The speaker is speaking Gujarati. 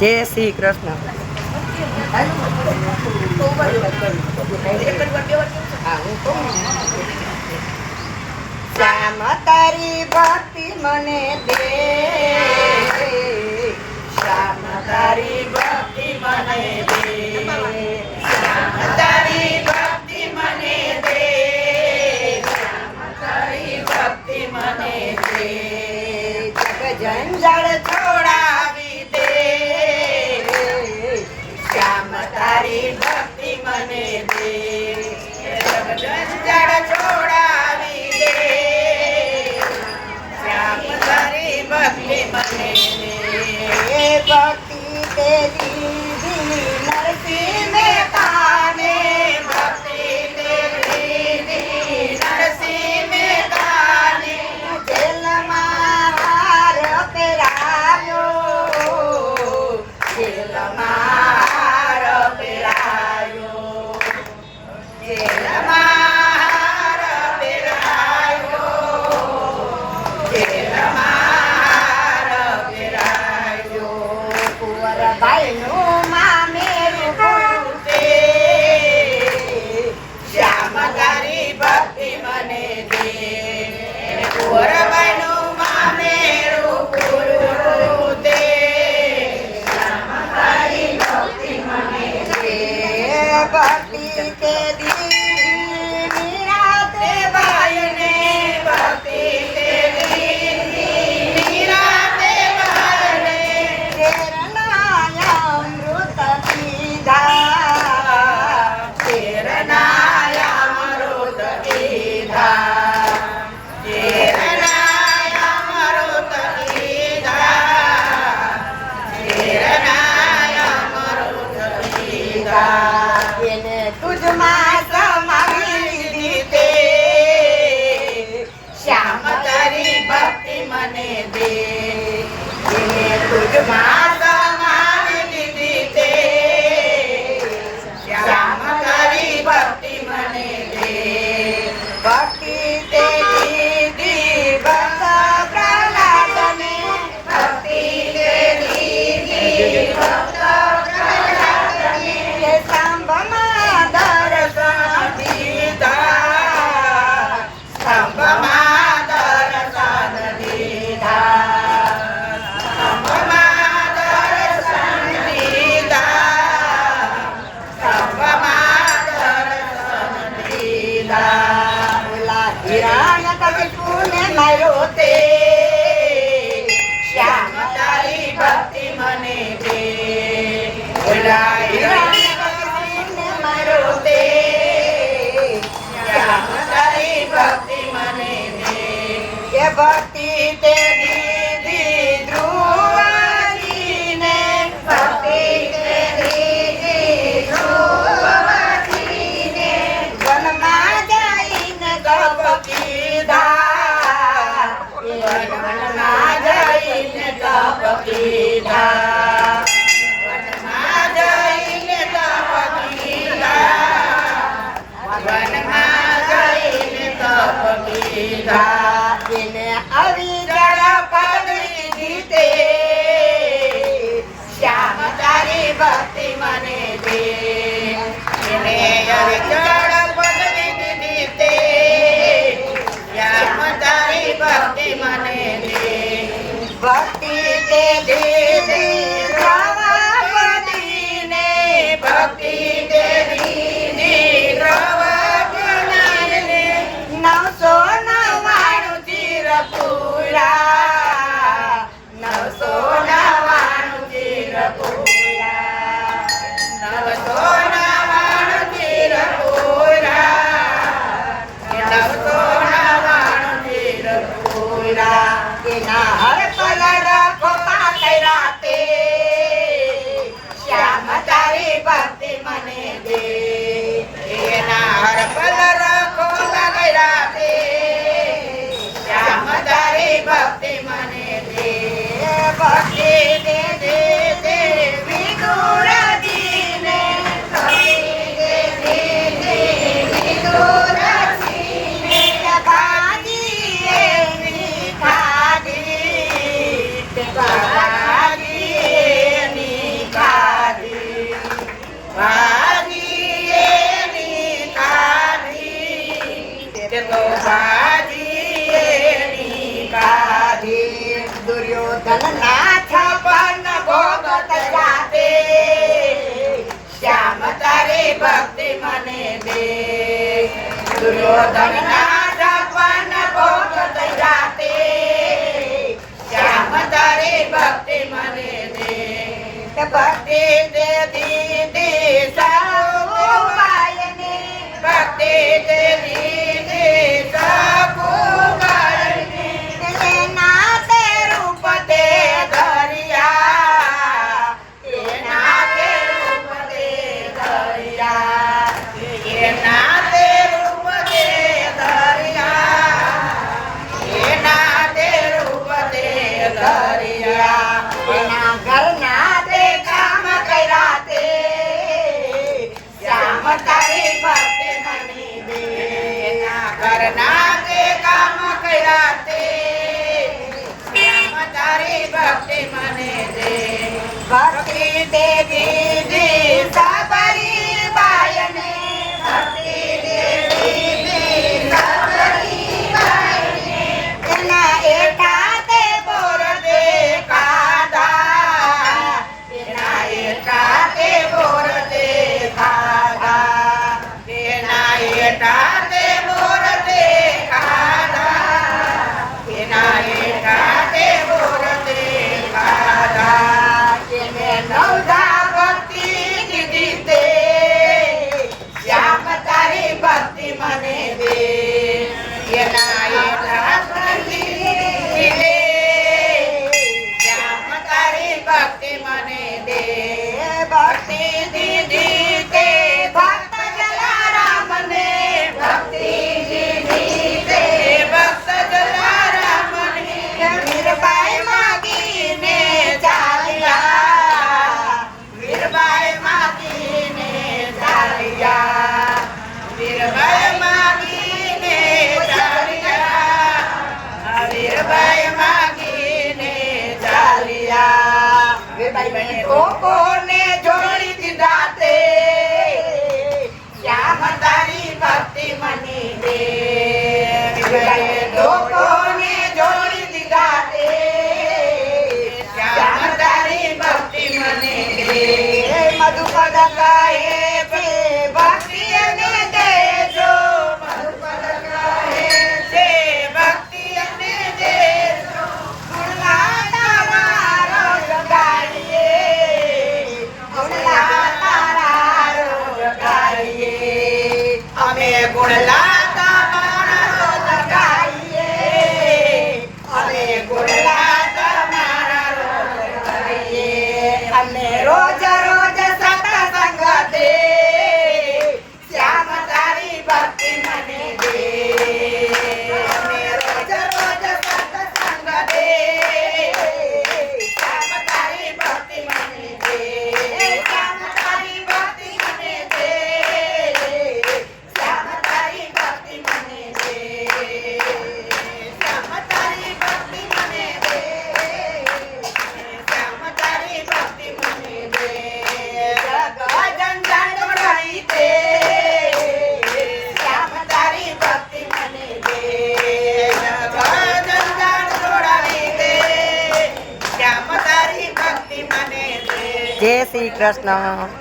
જય શ્રી કૃષ્ણ. શ્યામ તારી ભક્તિ મને દે. શ્યામ તારી તારી ભક્તિ મને દે. જડ છોડાવી દે. શ્યામ તારી ભક્તિ મને દે. ભક્તિ દેવી Mayroon. Oh, જેને આવી ગણપતિ જીતે શ્યામ તારી ભક્તિ મને દે. જેને આવી ગણપતિ જીતે શ્યામ તારી ભક્તિ મને દે. ભક્તિ તે દે. ગગનાથ પણ ભોગત જાતે, શ્યામ તારી ભક્તિ મને દે. દુર્યોધનનાથ પણ ભોગત જાતે, શ્યામ તારી ભક્તિ મને દે. ભક્તિ દે દીદી સાવ ભક્તિ દે ભક્તિ મને દે. ભક્તિ દેવી દે. કોને જોડી દીધા તે શ્યામ તારી ભક્તિ મને દે. લોકોને જોડી દીધા તે શ્યામ ભક્તિ મને દે. મધુપદ કાય શ્રી કૃષ્ણ